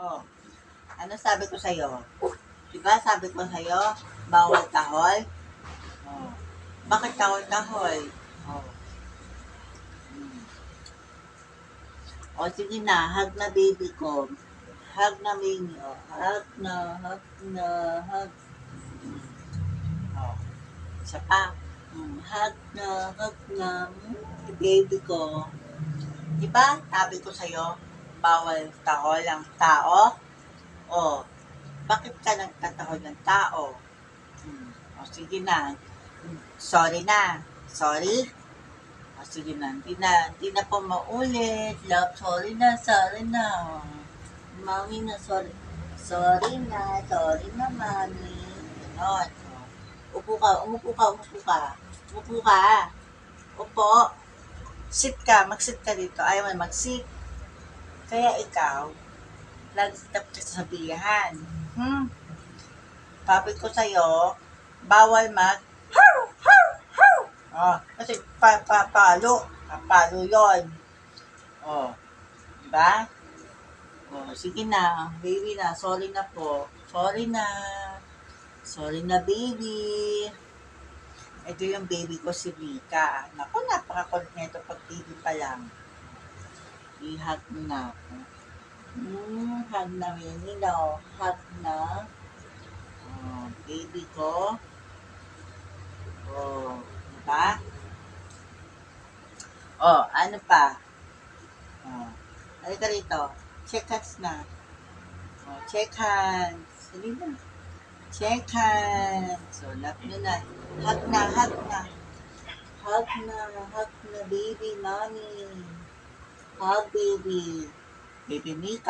Oh, ano sabi ko sa'yo? Diba sabi ko sa'yo, bawal tahol? Oh. Bakit tahol-tahol? Oh. Hmm. O sige na, hug na baby ko. Hug na baby. Oh. Hug na, hug na, hug. Oh. Isa pa. Hmm. Hug na, hug na. Hmm, baby ko. Diba, sabi ko sa'yo, bawal tahol ang tao? O, bakit ka nagtatahol ng tao? Hmm. O, sige na. Hmm, Sorry na. Sorry? O, sige na. Hindi na, hindi na po maulit. Love, sorry na, sorry na. Mami na, sorry. Sorry na, sorry na, mami. Ganon. Upo ka, umupo ka, umupo ka. Umupo ka. Upo. Sit ka, mag-sit ka dito. Ayaw mo mag-sit. Kaya ikaw, lagi kita sasabihan. Hmm? Sabi ko sa'yo, bawal mag Haw! Haw! Haw! Oh, kasi pa, pa, palo. Yon. Oh. Diba? Oh, sige na. Baby na. Sorry na po. Sorry na. Sorry na, baby. Ito yung baby ko si Rika. Naku, napaka-kulit nito pag baby pa lang. Mo na ako. Hmm, hug na Winnie daw. Hug na. Oh, baby ko. Oh, diba? Oh, ano pa? Oh, halika rito. Check hands na. Oh, check hands. Sige na. Check hands. So, lap nyo na. Hug na, hug na. Hug na, hug na, baby, mommy. Hug, baby. Baby Mika.